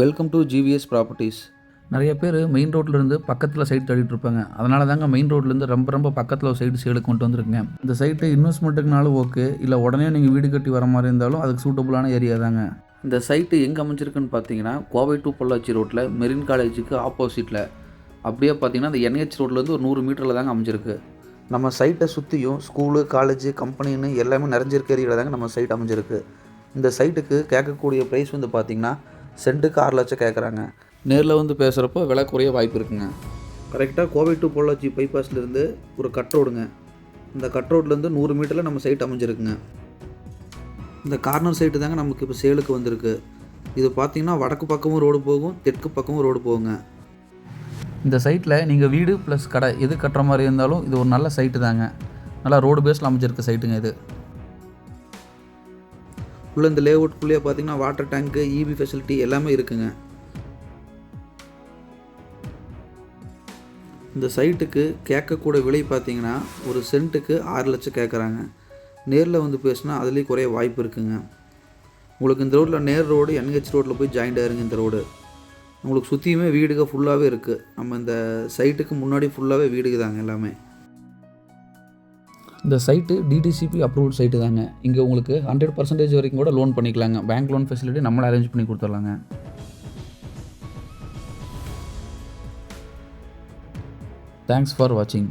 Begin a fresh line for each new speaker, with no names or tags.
Welcome to GVS properties நிறைய பேர் main ரோட்லேருந்து பக்கத்தில் சைட் தேடிட்டு இருப்பாங்க. அதனால தாங்க மெயின் ரோட்லேருந்து ரொம்ப ரொம்ப பக்கத்தில் ஒரு சைடு சேலுக்கு கொண்டு வந்திருக்குங்க. இந்த சைட்டு இன்வெஸ்ட்மெண்ட்டுக்குனாலும் ஓகே இல்லை உடனே நீங்கள் வீடு கட்டி வர மாதிரி இருந்தாலும் அதுக்கு சூட்டபுளான ஏரியா தாங்க. இந்த சைட்டு எங்கே அமைஞ்சிருக்குன்னு பார்த்தீங்கன்னா கோவை டு பொள்ளாச்சி ரோட்டில் மெரின் காலேஜுக்கு ஆப்போசிட்டில் அப்படியே பார்த்தீங்கன்னா இந்த என்ஹெச் ரோட்லேருந்து ஒரு நூறு மீட்டரில் தாங்க அமைஞ்சிருக்கு. நம்ம சைட்டை சுற்றியும் ஸ்கூலு காலேஜு கம்பெனின்னு எல்லாமே நிறைஞ்சிருக்க ஏரியாவில் தாங்க நம்ம சைட் அமைஞ்சிருக்கு. இந்த சைட்டுக்கு கேட்கக்கூடிய ப்ரைஸ் வந்து பார்த்திங்கன்னா சென்ட்டுக்கு ஆறு லட்சம் கேட்குறாங்க நேரில் வந்து பேசுகிறப்போ விலை குறைய வாய்ப்பு இருக்குங்க. கரெக்டாக கோவை டு பொள்ளாச்சி பைபாஸ்லேருந்து ஒரு கட் ரோடுங்க இந்த கட் ரோட்லேருந்து நூறு மீட்டரில் நம்ம சைட் அமைஞ்சிருக்குங்க. இந்த கார்னர் சைட்டு தாங்க நமக்கு இப்போ சேலுக்கு வந்திருக்கு. இது பார்த்தீங்கன்னா வடக்கு பக்கமும் ரோடு போகும் தெற்கு பக்கமும் ரோடு போகுங்க. இந்த சைட்டில் நீங்கள் வீடு ப்ளஸ் கடை எது கட்டுற மாதிரி இருந்தாலும் இது ஒரு நல்ல சைட்டு தாங்க. நல்லா ரோடு பேஸில் அமைஞ்சிருக்க சைட்டுங்க இது. உள்ளே இந்த லே அவுட்குள்ளேயே பார்த்தீங்கன்னா வாட்டர் டேங்க்கு இபி ஃபெசிலிட்டி எல்லாமே இருக்குங்க. இந்த சைட்டுக்கு கேட்கக்கூட விலை பார்த்தீங்கன்னா ஒரு சென்ட்டுக்கு ஆறு லட்சம் கேட்குறாங்க. நேரில் வந்து பேசினா அதுலேயும் குறைய வாய்ப்பு இருக்குங்க. உங்களுக்கு இந்த ரோட்டில் நேர் ரோடு என்ஹெச் ரோட்டில் போய் ஜாயிண்ட் ஆயிருங்க இந்த ரோடு உங்களுக்கு சுற்றியுமே வீடுக ஃபுல்லாகவே இருக்குது நம்ம இந்த சைட்டுக்கு முன்னாடி ஃபுல்லாகவே வீடுகள் தாங்க எல்லாமே. இந்த சைட்டு டிடிசிபி அப்ரூவல் சைட்டு தாங்க. இங்கே உங்களுக்கு ஹண்ட்ரட் பர்சன்டேஜ் வரைக்கும் கூட லோன் பண்ணிக்கலாங்க. பேங்க் லோன் ஃபெசிலிட்டி நம்மளே அரேஞ்ச் பண்ணி கொடுத்துடலாங்க. தேங்க்ஸ் ஃபார் வாட்சிங்